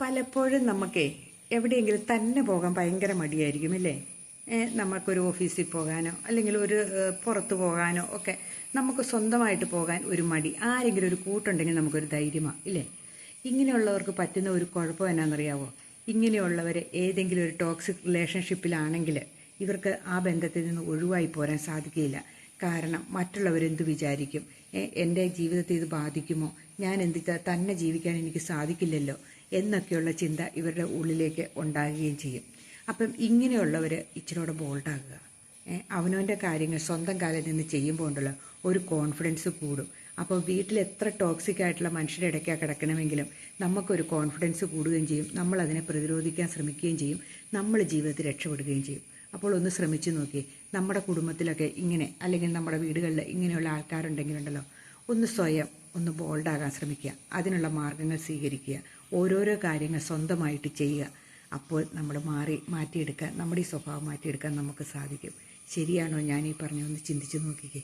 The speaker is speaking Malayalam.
പലപ്പോഴും നമുക്കേ എവിടെയെങ്കിലും തന്നെ പോകാൻ ഭയങ്കര മടിയായിരിക്കും അല്ലേ? നമുക്കൊരു ഓഫീസിൽ പോകാനോ അല്ലെങ്കിൽ ഒരു പുറത്തു പോകാനോ ഒക്കെ നമുക്ക് സ്വന്തമായിട്ട് പോകാൻ ഒരു മടി. ആരെങ്കിലും ഒരു കൂട്ടുണ്ടെങ്കിൽ നമുക്കൊരു ധൈര്യമാണ് ഇല്ലേ? ഇങ്ങനെയുള്ളവർക്ക് പറ്റുന്ന ഒരു കുഴപ്പം എന്നാണെന്നറിയാവോ ഇങ്ങനെയുള്ളവർ ഏതെങ്കിലും ഒരു ടോക്സിക് റിലേഷൻഷിപ്പിലാണെങ്കിൽ ഇവർക്ക് ആ ബന്ധത്തിൽ നിന്ന് ഒഴിവായി പോരാൻ സാധിക്കില്ല കാരണം മറ്റുള്ളവരെന്ത് വിചാരിക്കും? എന്റെ ജീവിതത്തെ ഇത് ബാധിക്കുമോ? ഞാൻ എന്ത് തന്നെ ജീവിക്കാൻ എനിക്ക് സാധിക്കില്ലല്ലോ. എന്നൊക്കെയുള്ള ചിന്ത ഇവരുടെ ഉള്ളിലേക്ക് ഉണ്ടാകുകയും ചെയ്യും. അപ്പം ഇങ്ങനെയുള്ളവർ ഇച്ചിരൂടെ ബോൾഡാകുക അവനവന്റെ കാര്യങ്ങൾ സ്വന്തം കാലിൽ നിന്ന് ചെയ്യുമ്പോൾ ഉണ്ടല്ലോ ഒരു കോൺഫിഡൻസ് കൂടും. അപ്പോൾ വീട്ടിൽ എത്ര ടോക്സിക് ആയിട്ടുള്ള മനുഷ്യരുടെ ഇടയ്ക്കാണ് കിടക്കണമെങ്കിലും നമുക്കൊരു കോൺഫിഡൻസ് കൂടുകയും ചെയ്യും. നമ്മൾ അതിനെ പ്രതിരോധിക്കാൻ ശ്രമിക്കുകയും ചെയ്യും. നമ്മൾ ജീവിതത്തിൽ രക്ഷപ്പെടുകയും ചെയ്യും. അപ്പോൾ ഒന്ന് ശ്രമിച്ചു നോക്കി നമ്മുടെ കുടുംബത്തിലൊക്കെ ഇങ്ങനെ അല്ലെങ്കിൽ നമ്മുടെ വീടുകളിൽ ഇങ്ങനെയുള്ള ആൾക്കാരുണ്ടെങ്കിലുണ്ടല്ലോ ഒന്ന് സ്വയം ഒന്ന് ബോൾഡാകാൻ ശ്രമിക്കുക. അതിനുള്ള മാർഗങ്ങൾ സ്വീകരിക്കുക. ഓരോരോ കാര്യങ്ങൾ സ്വന്തമായിട്ട് ചെയ്യുക. അപ്പോൾ നമ്മൾ മാറി മാറ്റിയെടുക്കാൻ നമ്മുടെ ഈ സ്വഭാവം മാറ്റിയെടുക്കാൻ നമുക്ക് സാധിക്കും. ശരിയാണോ ഞാൻ ഈ പറഞ്ഞൊന്ന് ചിന്തിച്ചു നോക്കിക്കേ.